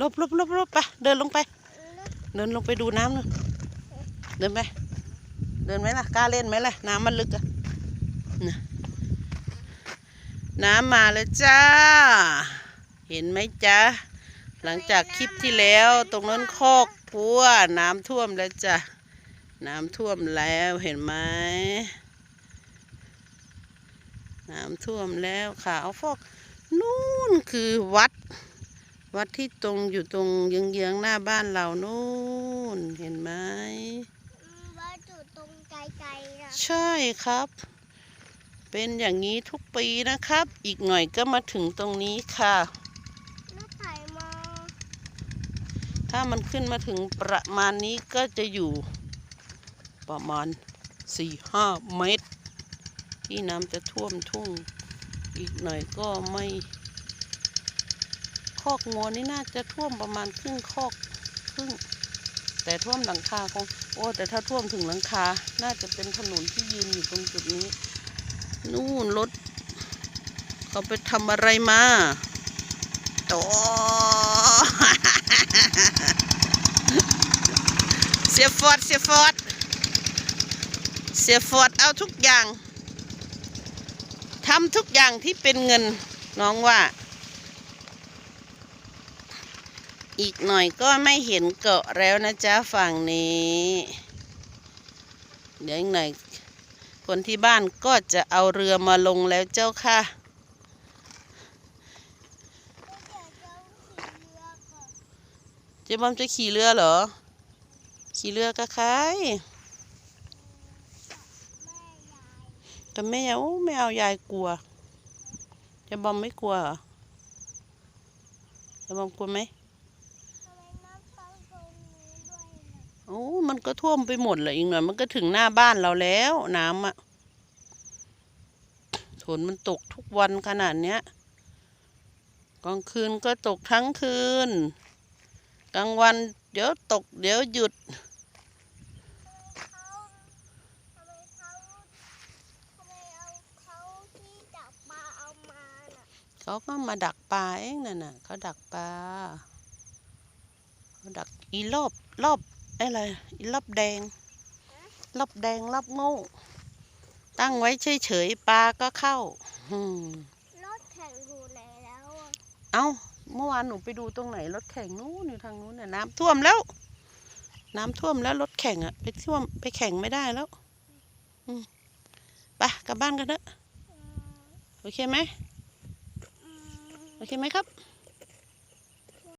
ลบลบลบลบไปเดินลงไป เดินลงไปดูน้ำเลยเดินไป เดินไหมล่ะกล้าเล่นไหมล่ะ น้ำมันลึกอะน่ะน้ำมาแล้วจ้า เห็นไหมจ๊ะหลังจากคลิปที่แล้วตรงนั้นคอกพัวน้ำท่วมแล้วจ้ะน้ำท่วมแล้วเห็นไหมน้ำท่วมแล้วค่ะเอาฟอกนู่นคือวัด วัดที่ตรงอยู่ตรงเยื้องๆหน้าบ้านเรานู่นเห็นไหมว่าจุดตรงไกลๆนะใช่ครับ เป็นอย่างนี้ทุกปีนะครับ อีกหน่อยก็มาถึงตรงนี้ค่ะแล้วไถมาถ้ามันขึ้นมาถึงประมาณนี้ก็จะอยู่ประมาณสี่ห้าเมตร ที่น้ำจะท่วมทุ่ง อีกหน่อยก็ไม่ คอกงัวนี่น่าจะท่วมประมาณครึ่งคอกครึ่ง แต่ท่วมหลังคาคงโอ้แต่ถ้าท่วมถึงหลังคา น่าจะเป็นถนนที่ยืนอยู่ตรงจุดนี้ นู่นรถเขาไปทำอะไรมาโตเสียฟอดเสียฟอดเสียฟอดเอาทุกอย่างทำทุกอย่างที่เป็นเงินน้องว่า อีกหน่อยก็ไม่เห็นเกาะแล้วนะจ๊ะฝั่งนี้ เดี๋ยวอีกหน่อยคนที่บ้านก็จะเอาเรือมาลงแล้วเจ้าค่ะ เจ๊บอมจะขี่เรือเหรอ ขี่เรือกับใครแม่ยายแต่แม่ยายโอ้ไม่เอายายกลัว เจ๊บอมไม่กลัวเหรอ เจ๊บอมกลัวไหม ทำไมน้ำเข้าตรงนี้ด้วยนะ โอ้มันก็ท่วมไปหมดเลยอีกหน่อยมันก็ถึงหน้าบ้านเราแล้วน้ำอะฝนมันตกทุกวันขนาดเนี้ยกลางคืนก็ตกทั้งคืน กลางวันเดี๋ยวตกเดี๋ยวหยุดเขาก็มาดักปลาเองนั่นน่ะเขาดักปลาเขาดักอีรอบรอบ อะไรอีรอบแดงรอบแดงรอบโง่ตั้งไว้เฉยๆปลาก็เข้า อืมรถแข่งอยู่ไหนแล้วอะเอ้า เมื่อวานหนูไปดูตรงไหนรถแข่งนู้นอยู่ทางนู้นน่ะน้ำท่วมแล้ว น้ำท่วมแล้วรถแข่งอะไปท่วมไปแข่งไม่ได้แล้ว อืมไปกลับบ้านกันเถอะ อืมโอเคไหม อืม โอเคไหมครับโ